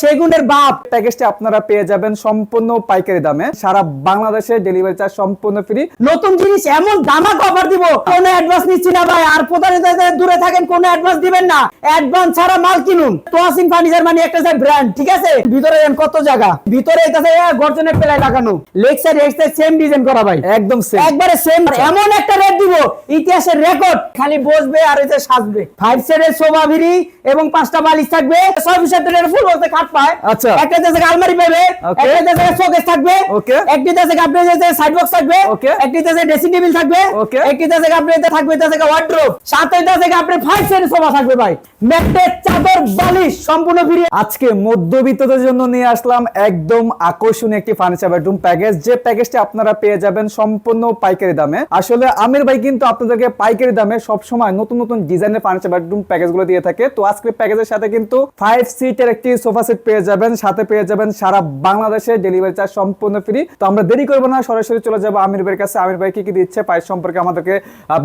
সেগুনের বাপ প্যাকেজটি আপনারা পেয়ে যাবেন সম্পূর্ণ পাইকারি দামে। সারা বাংলাদেশে ডেলিভারি চার্জ সম্পূর্ণ ফ্রি নতুন জিনিস এমন দামাক অফার দিব কোনো অ্যাডভান্স নিচ্ছি না ভাই। আর প্রতারিত দূরে থাকেন কোনো অ্যাডভান্স দিবেন না। অ্যাডভান্স ছাড়া মাল কিনুন। তোয়াসিন ফার্নিচার মানে একটা ব্র্যান্ড ঠিক আছে? ভিতরে কত জায়গা। ভিতরে এটাতে গর্জনের পেলায় লাগানো। Leg side x side same design করা ভাই। একদম সেম একবারে সেম এমন একটা রেট দিব ইতিহাসের রেকর্ড খালি বসবে আর এতে সাজবে। ফাইভ সেটের সোফা ভিড়ি এবং পাঁচটা বালিশ থাকবে। ছয় সেটের ফুল বলতে খাট পায় আচ্ছা। একটা আলমারি পাবে একটা শোকেস থাকবে Okay. একটি আপনার সাইড বক্স থাকবে Okay. একটি ড্রেসিং টেবিল থাকবে Okay. একটি আপনার থাকবে ওয়ার্ড্রোব সাথে দেশে আপনার ফাইভ সোফা থাকবে ভাই ম্যাট্রেস চাদর বালিশ সম্পূর্ণ ফ্রি আজকে মধ্যবিত্তদের জন্য নিয়ে আসলাম একদম আকর্ষণীয় একটি ফার্নিচার বেডরুম প্যাকেজ যে প্যাকেজটি আপনারা পেয়ে যাবেন সম্পূর্ণ পাইকারি দামে আসলে আমির ভাই কিন্তু আপনাদেরকে পাইকারি দামে সবসময় নতুন নতুন ডিজাইনের ফার্নিচার বেডরুম প্যাকেজগুলো দিয়ে থাকে তো আজকে প্যাকেজের সাথে কিন্তু ফাইভ সিটের একটি সোফা সেট পেয়ে যাবেন সাথে পেয়ে যাবেন সারা বাংলাদেশে ডেলিভারি চার্জ সম্পূর্ণ ফ্রি তো আমরা দেরি করব না সরাসরি চলে যাব আমির ভাইয়ের কাছে। আমির ভাই কি কি দিচ্ছে? প্রাইস সম্পর্কে আমাদেরকে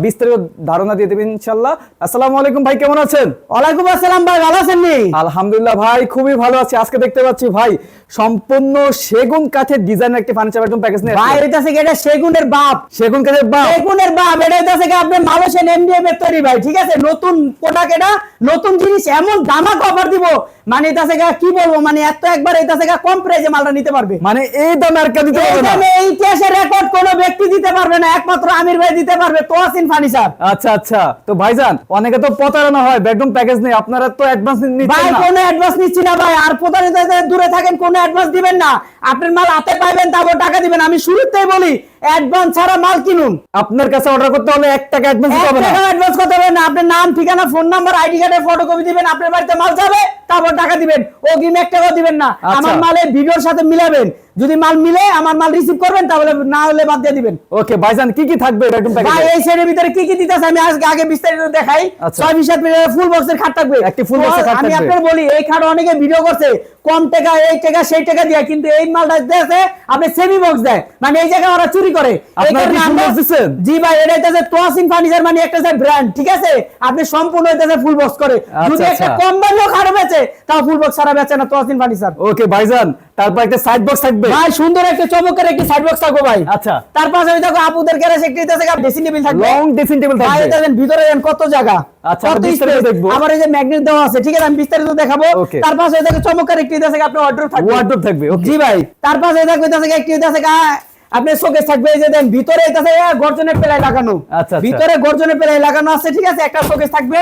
বিস্তারিত ধারণা দিয়ে দেবেন ইনশাল্লাহ আসসালামু আলাইকুম ভাই কেমন আছেন? ওয়ালাইকুম আসসালাম ভাই ভালো আছেন আলহামদুলিল্লাহ ভাই খুবই ভালো আছি। আজকে দেখতে পাচ্ছি ভাই সম্পূর্ণ সেগুন কাঠের ডিজাইন একটি ফার্নিচার বেডরুম প্যাকেজ নিয়ে ভাই এটা থেকে এটা সেগুনের বাপ। সেগুন কাঠের বা বেগুনের বাপ এটা হইতাছে কি আপনার মালয়েশিয়ান এমডিএম এর তৈরি ভাই ঠিক আছে? নতুন প্রোডাক্ট এটা নতুন জিনিস এমন দামাক অফার দিব। মানে এটা থেকে কি বলব মানে এত একবার এটা থেকে কম প্রাইসে মালটা নিতে পারবে। মানে এই দামে আর কেউ দিতে পারবে না। এই ইতিহাসের রেকর্ড কোন ব্যক্তি দিতে পারবে না একমাত্র আমির ভাই দিতে পারবে তোয়াসিন ফার্নিচার আচ্ছা আচ্ছা। তো ভাইজান অনেকে তো প্রতারণা হয় বেডরুম প্যাকেজ নেই আপনারা তো অ্যাডভান্স ভাই নিচ্ছেন না। কোনো অ্যাডভান্স নিচ্ছি না ভাই আর প্রতারিত দূরে থাকেন কোনো অ্যাডভান্স দিবেন না। আপনার মাল হাতে পাইবেন তারপর টাকা দিবেন। আমি শুরুতেই বলি অ্যাডভান্স ছাড়া মাল কিনুন। আপনার কাছে অর্ডার করতে হলে এক টাকা অ্যাডভান্স দিতে হবে না। অ্যাডভান্স করতে হবে না। আপনার নাম ঠিকানা ফোন নাম্বার আইডি কার্ডের ফটোকপি দিবেন আপনার বাড়িতে মাল যাবে। তারপর টাকা দিবেন ও গিম এক টাকাও দিবেন না আচ্ছা। আমার মালে ভিডিওর সাথে মিলাবেন যদি মাল মিলে আমার মাল রিসিভ করবেন তাহলে না হলে বাদ দিয়ে দিবেন ওকে ভাইজান কি কি থাকবে বেডরুম ভাই এই সেটের ভিতরে কি কি দিতেছে আমি আজকে আগে বিস্তারিত দেখাই আচ্ছা। ছয় বিশ ফুল বক্সের খাট থাকবে একটি box এর খাট আমি। আপনার বলি এই খাট অনেকে ভিডিও করছে কম টাকা এই টাকা সেই টাকা দিয়ে কিন্তু এই মালটা দিয়েছে আপনি সেমি বক্স দেয় মানে এই জায়গায় ওরা চুরি করে full আমরা- box দিচ্ছেন? জি ভাই এটা হইতেছে তোয়াসিন ফার্নিচার মানে একটা ব্র্যান্ড ঠিক আছে আপনি সম্পূর্ণ হইতেছে ফুল বক্স করে যদি আচ্ছা, একটা আচ্ছা। কম দামেও খাট বেচে তাও ফুল বক্স ছাড়া বেচে না তোয়াসিন ফার্নিচার ওকে ভাইজান তারপর একটা সাইড বক্স থাকবে। ভাই সুন্দর একটা চমৎকার একটি সাইড বক্স থাকবে ভাই। আচ্ছা। তার পাশে দেখো আপুদের গ্যারেজ একটি হইতেছে ড্রেসিং টেবিল থাকবে। লং ড্রেসিং টেবিল থাকবে। এটা দেন ভিতরে দেন কত জায়গা। আচ্ছা, আমরা বিস্তারিত। দেখব। আবার এই যে ম্যাগনেট দেওয়া আছে ঠিক আছে আমি বিস্তারিত দেখাবো. তার পাশে দেখো চমৎকার একটি দেশে আপনার অর্ডার থাকবে। ওয়ার্ডরোব থাকবে ওকে জি ভাই। তার পাশে দেখো দেশে একটি দেশে আপনি শোকেস থাকবে। এই যে দেন ভিতরে এটাছে গর্জনের পেলায় লাগানো। আচ্ছা, আচ্ছা। ভিতরে গর্জনের পেলায় লাগানো আছে ঠিক আছে একটা শোকেস থাকবে।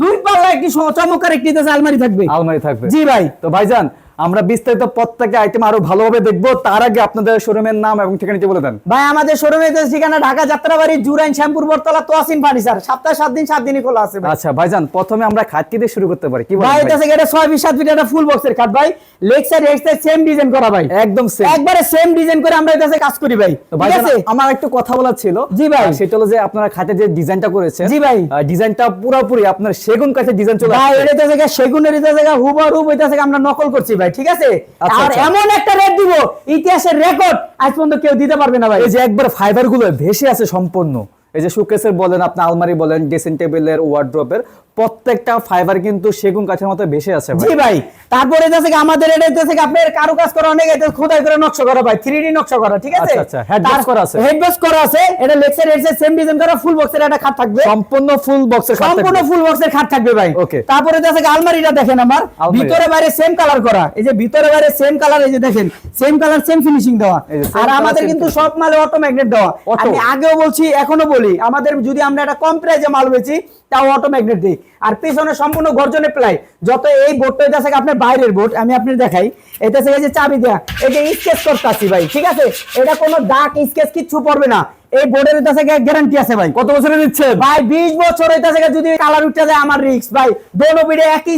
দুই পাল্লা একটি চমৎকার একটি আলমারি থাকবে। আলমারি থাকবে। জি ভাই। তো ভাইজান আমরা বিস্তারিত প্রত্যেকটা আইটেম আরও ভালোভাবে দেখব। তার আগে আপনাদের শোরুমের নাম এবং ঠিকানাটি বলে দেন। ভাই আমাদের শোরুমে ঠিকানা ঢাকা যাত্রাবাড়ি জুরাইন শ্যামপুর বরতলা তোয়াসিন ফার্নিচার সপ্তাহে সাত দিন সাত দিনই খোলা আছে ভাই। আচ্ছা ভাইজান প্রথমে আমরা খাটটি দিয়ে শুরু করতে পারি। কি ভাই ভাই? এটা থেকে এটা ছয় বিশ সাত ফিট একটা ফুল বক্সের কাট ভাই। Leg side side same design করা ভাই। একদম সেম একবারে সেম ডিজাইন করে আমরা এটা কাজ করি ভাই। ঠিক ভাইজান আছে? আমার একটু কথা বলার ছিল। জি ভাই। সেটা হলো যে আপনারা খাটে যে ডিজাইনটা করেছেন জি ভাই। ডিজাইনটা পুরোপুরি আপনার সেগুন কাঠের ডিজাইন চলে ভাই। এটা থেকে সেগুনের এটা থেকে হুবা রূপ এটা থেকে আমরা নকল করছি ভাই। ঠিক আছে? আচ্ছা, আর আচ্ছা। এমন একটা রেট দিব ইতিহাসের রেকর্ড আজ পর্যন্ত কেউ দিতে পারবে না ভাই। এই যে একবার ফাইবারগুলো ভেসে আছে সম্পূর্ণ। এই যে সুকেসের বলেন আপনি আলমারি বলেন ড্রেসিং টেবিলের ওয়ার্ড্রপের প্রত্যেকটা ফাইবার কিন্তু সেগুন কাঠের মতো ভেসে আছে ভাই। জি ভাই তারপরে এটা থেকে আমাদের এটা এটা থেকে আপনার কারু কাজ করা অনেক এটা খোদাই করে নকশা করা ভাই 3D নকশা করা ঠিক আছে? আচ্ছা, আচ্ছা, head করা আছে। হেড বক্স করা আছে এটা লেক্সার এর সেম ডিজাইন করা ফুল বক্সের একটা খাট থাকবে। সম্পূর্ণ ফুল বক্সের সম্পূর্ণ ফুল বক্সের খাট থাকবে ভাই। Okay. তারপরে দেখা যায় আলমারিটা দেখেন আমার ভিতরে বাইরে সেম কালার করা এই যে ভিতরে বাইরে সেম কালার এই যে দেখেন সেম কালার সেম ফিনিশিং দেওয়া। আর আমাদের কিন্তু সব মালে অটো ম্যাগনেট দেওয়া আমি আগেও বলছি এখনও বলি। আমাদের যদি আমরা একটা কম প্রাইজে মাল বেছি তাও অটো ম্যাগনেট দিই। আর পিছনে সম্পূর্ণ গর্জনে প্লাই যত এই বোর্ডটা এটা থেকে আপনার বাইরের বোর্ড আমি আপনি দেখাই। এটা থেকে যে চাবি দেওয়া এটা স্কেচ করতে আসি ভাই, ঠিক আছে? এটা কোনো দাগ স্কেচ কিচ্ছু পড়বে না। এই বোর্ডের থেকে গ্যারান্টি আছে ভাই। কত বছরে দিচ্ছেন ভাই বিশ বছর এটা থেকে যদি কালার উঠতে যায় আমার রিক্স ভাই। দোনো পিঠে একই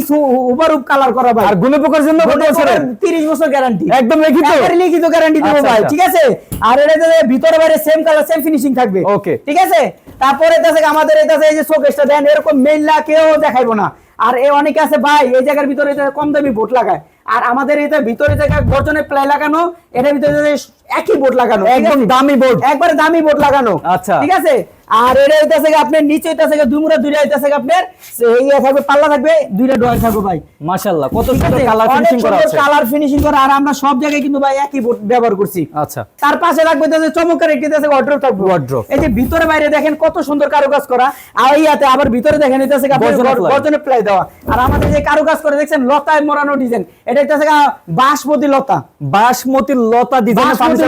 উপারূপ কালার করা ভাই। আরগুলো পোকার জন্য কত বছরের? তিরিশ বছর গ্যারান্টি একদম লিখিত। একেবারে লিখিত গ্যারান্টি দিব আচ্ছা, ভাই আচ্ছা। ঠিক আছে? আর এটা ভিতরে বাইরে সেম কালার সেম ফিনিশিং থাকবে। ওকে ঠিক আছে? তারপরে এটা থেকে আমাদের এটা এই যে শোকেসটা দেন এরকম মেইলা কেউ দেখাইবো না। আর এ অনেকে আছে ভাই এই জায়গার ভিতরে এটা কম দামি বোট লাগায়। আর আমাদের এটা ভিতরে জায়গা গর্জনের প্লাই লাগানো এটার ভিতরে একই বোর্ড লাগানো একদম দামি বোর্ড একবারে দামি বোর্ড লাগানো আচ্ছা। ঠিক আছে? আর এটা হইতাছে আপনার নিচে হইতাছে দুমুরা দুইটা হইতাছে আপনার এই ইয়ে থাকবে পাল্লা থাকবে দুইটা ডয়ার থাকবে ভাই। মাশাআল্লাহ কত সুন্দর কালার ফিনিশিং করা আছে। কালার ফিনিশিং করা আর আমরা সব জায়গায় কিন্তু ভাই একই বোর্ড ব্যবহার করছি। আচ্ছা। তার পাশে রাখবে তাদের চমৎকার একটি দেশে ওয়ার্ড্রোব থাকবে। Wardrobe। এই যে ভিতরে বাইরে দেখেন কত সুন্দর কারুকাজ করা আর ইয়াতে আবার ভিতরে দেখেন এটা থেকে গর্জনে ply। প্লাই দেওয়া। আর আমাদের যে কারুকাজ করে দেখছেন লতায় মোড়ানো ডিজাইন এটা হইতাছে বাঁশপতি লতা। বাসমতি লতা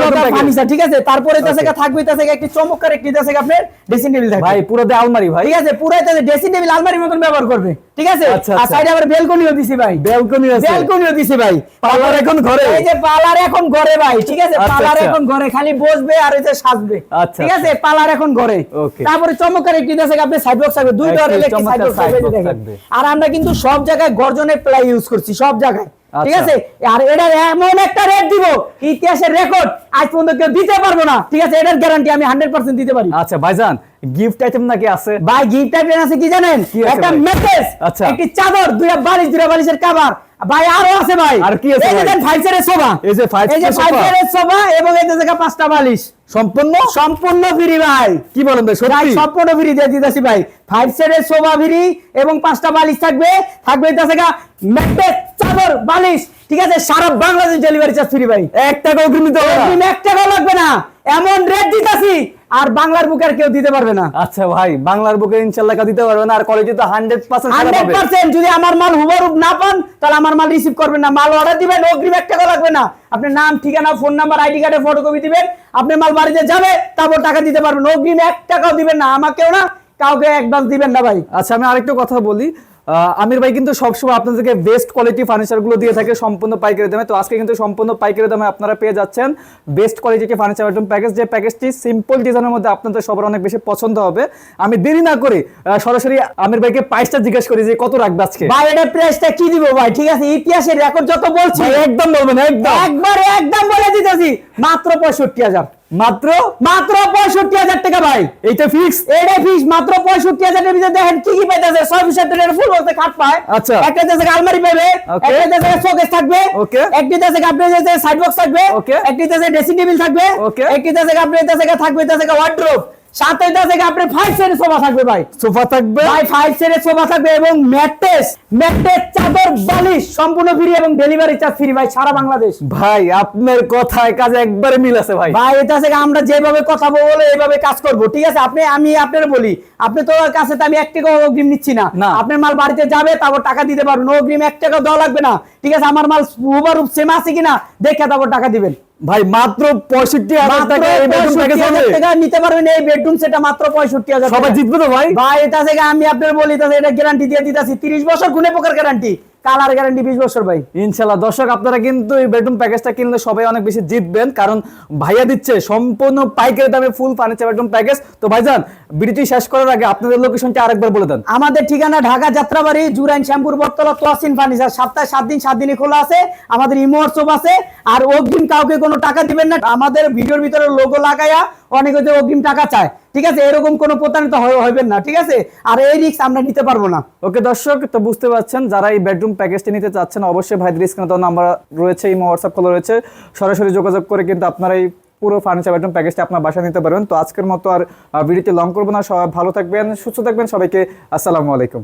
লতা ফার্নিচার ঠিক আছে? তারপরে হইতাছে. থাকবে হইতাছে গা একটি চমৎকার একটি হইতাছে গা আপনার ড্রেসিং টেবিল ভাই পুরো দে আলমারি ভাই। ঠিক আছে ড্রেসিং টেবিল আলমারির মতন ব্যবহার করবে। ঠিক আছে? আচ্ছা, আর আচ্ছা। সাইডে আবার বেলকনিও দিছি ভাই। ব্যালকনি আছে। ব্যালকনিও দিছি ভাই। পার্লার এখন ঘরে? এই যে পার্লার এখন ঘরে ভাই ঠিক আছে? পার্লার আচ্ছা। এখন ঘরে খালি বসবে আর এই যে সাজবে। ঠিক আছে? পার্লার এখন ঘরে। তারপরে চমৎকার একটি আছে আপনি সাইড বক্স থাকবে। দুই দেখেন। থাকবে। আর আমরা কিন্তু সব জায়গায় গর্জনের প্লাই ইউজ করছি সব জায়গায়। ঠিক আচ্ছা। আছে? আর এটার এমন একটা রেট দিব ইতিহাসের রেকর্ড আজ পর্যন্ত কেউ দিতে পারব না। ঠিক আছে? এটার গ্যারান্টি আমি হান্ড্রেড পার্সেন্ট দিতে পারি। আচ্ছা ভাইজান গিফট আইটেম নাকি আছে? ভাই গিফট আইটেম আছে কি জানেন? একটা? আচ্ছা। একটি চাদর দুইটা বালিশ দুইটা বালিশের কভার ভাই আরও আছে ভাই। আর কি আছে এই যে সোফা এই যে সোফা এবং এই জায়গা পাঁচটা বালিশ। সম্পূর্ণ? সম্পূর্ণ ফ্রি ভাই। কি বলেন ভাই সত্যি? সম্পূর্ণ ফ্রি দিয়ে দিতেছি ভাই। ফাইভ সোফা ফ্রি এবং পাঁচটা বালিশ থাকবে। থাকবে এই জায়গা ম্যাট্রেস চাদর। বালিশ। ঠিক আছে সারা বাংলাদেশ ডেলিভারি চার্জ ফ্রি ভাই। এক টাকা অগ্রিম দিতে হবে না? এক টাকাও লাগবে না। এমন রেট দিতাছি আর বাংলার বুকে আর কেউ দিতে পারবে না। আচ্ছা ভাই বাংলার বুকে ইনশাল্লাহ কেউ দিতে পারবে না আর কোয়ালিটি তো হান্ড্রেড পার্সেন্ট হান্ড্রেড পার্সেন্ট যদি আমার মাল হুবরুব না পান তাহলে আমার মাল রিসিভ করবেন না। মাল অর্ডার দিবেন অগ্রিম এক টাকা লাগবে না। আপনার নাম ঠিকানা ফোন নাম্বার আইডি কার্ডের ফটোকপি দিবেন। আপনার মাল বাড়িতে যাবে তারপর টাকা দিতে পারবেন অগ্রিম এক টাকাও দিবেন না আমাকেও না কাউকে অ্যাডভান্স দিবেন না ভাই। আচ্ছা আমি আরেকটা কথা বলি। আমির ভাই কিন্তু সবসময় আপনাদেরকে বেস্ট কোয়ালিটি ফার্নিচারগুলো দিয়ে থাকে সম্পূর্ণ পাইকারি দামে। তো আজকে কিন্তু সম্পূর্ণ পাইকারি দামে আপনারা পেয়ে যাচ্ছেন best quality furniture item package যে প্যাকেজটি সিম্পল ডিজাইনের মধ্যে আপনাদের সবার অনেক বেশি পছন্দ হবে। আমি দেরি না করে সরাসরি আমির ভাইকে প্রাইসটা জিজ্ঞেস করি যে কত রাখবে আজকে। ভাই এটা প্রাইসটা কি দিব ভাই? ঠিক আছে ইতিহাসের রেকর্ড যত বলছি। একদম বলবেন একদম। একবার একদম বলে দিতেছি। মাত্র পঁয়ষট্টি হাজার। মাত্র? মাত্র পঁয়ষট্টি হাজার টাকা ভাই। ফিক্স এটা ফিক্স মাত্র পঁয়ষট্টি হাজারের ভিতরে দেখেন কি কি পাইতেছে? ছয় বিশ হাজার ফুল বলতে খাট পায়। আচ্ছা। একটা দেশে আলমারি পাবে. একটা দেশে শোকেস থাকবে ওকে একটি দেশে আপনি দেশে সাইড বক্স থাকবে ওকে একটি দেশে ড্রেসিং টেবিল থাকবে ওকে একটি দেশে আপনি দেশে থাকবে দেশে ওয়ার্ড্রোব আপনার ফাইভ সেটের সোফা থাকবে ভাই। সোফা থাকবে? ভাই ফাইভ সেটের সোফা থাকবে এবং ম্যাট্রেস ম্যাট্রেস চাদর বালিশ সম্পূর্ণ ফ্রি এবং ডেলিভারি চার্জ ফ্রি ভাই সারা বাংলাদেশ। ভাই আপনার কথায় কাজে একবারে মিল আছে ভাই। ভাই এটা থেকে আমরা যেভাবে কথা বলে এইভাবে কাজ করব ঠিক আছে? আপনি আমি আপনার বলি আপনি তো কাছে তো আমি এক টাকা অগ্রিম নিচ্ছি না। আপনার মাল বাড়িতে যাবে তারপর টাকা দিতে পারবেন। অগ্রিম এক টাকা দেওয়া লাগবে না। ঠিক আছে? আমার মাল হুবার সেম আছে কিনা দেখে তারপর টাকা দিবেন। ভাই মাত্র পঁয়ষট্টি হাজার টাকা এই বেডরুম 65 প্যাকেজ হাজার হবে টাকা নিতে পারবেন এই বেডরুম সেটা মাত্র পঁয়ষট্টি হাজার সবাই। জিতবে তো ভাই? ভাই এটা থেকে আমি আপনার বলি এটা গ্যারান্টি দিয়ে দিতেছি তিরিশ বছর গুনে পোকার গ্যারান্টি কালার গ্যারান্টি বিশ বছর ভাই। ইনশাল্লাহ। দর্শক আপনারা কিন্তু এই বেডরুম প্যাকেজটা কিনলে সবাই অনেক বেশি জিতবেন কারণ ভাইয়া দিচ্ছে সম্পূর্ণ পাইকারি দামে ফুল ফার্নিচার বেডরুম প্যাকেজ তো ভাইজান ভিডিওটি শেষ করার আগে আপনাদের লোকেশনটা আরেকবার বলে দেন। আমাদের ঠিকানা ঢাকা যাত্রাবাড়ি জুরাইন শ্যামপুর বটতলা তোয়াসিন ফার্নিচার সপ্তাহে সাত দিন সাত দিনই খোলা আছে আমাদের ইমো হোয়াটসঅ্যাপ আছে। আর অগ্রিম কাউকে কোনো টাকা দিবেন না। আমাদের ভিডিওর ভিতরে লোগো লাগাইয়া অনেকে অগ্রিম টাকা চায়। ঠিক আছে, এরকম কোনো প্রতারিত হবেন না, ঠিক আছে? আর এই রিক্স আমরা নিতে পারব না। ওকে, দর্শক, তো বুঝতে পারছেন, যারা এই বেডরুম প্যাকেজটি নিতে চাচ্ছেন, অবশ্যই ভাইদের স্ক্রিনে তো নাম্বার রয়েছে এই হোয়াটসঅ্যাপ কল রয়েছে। সরাসরি যোগাযোগ করে কিন্তু আপনারা এই পুরো ফার্নিচার বেডরুম প্যাকেজটা আপনার বাসায় নিতে পারবেন। তো আজকের মতো আর ভিডিওটি লং করব না। সবাই ভালো থাকবেন, সুস্থ থাকবেন। সবাইকে আসসালামু আলাইকুম।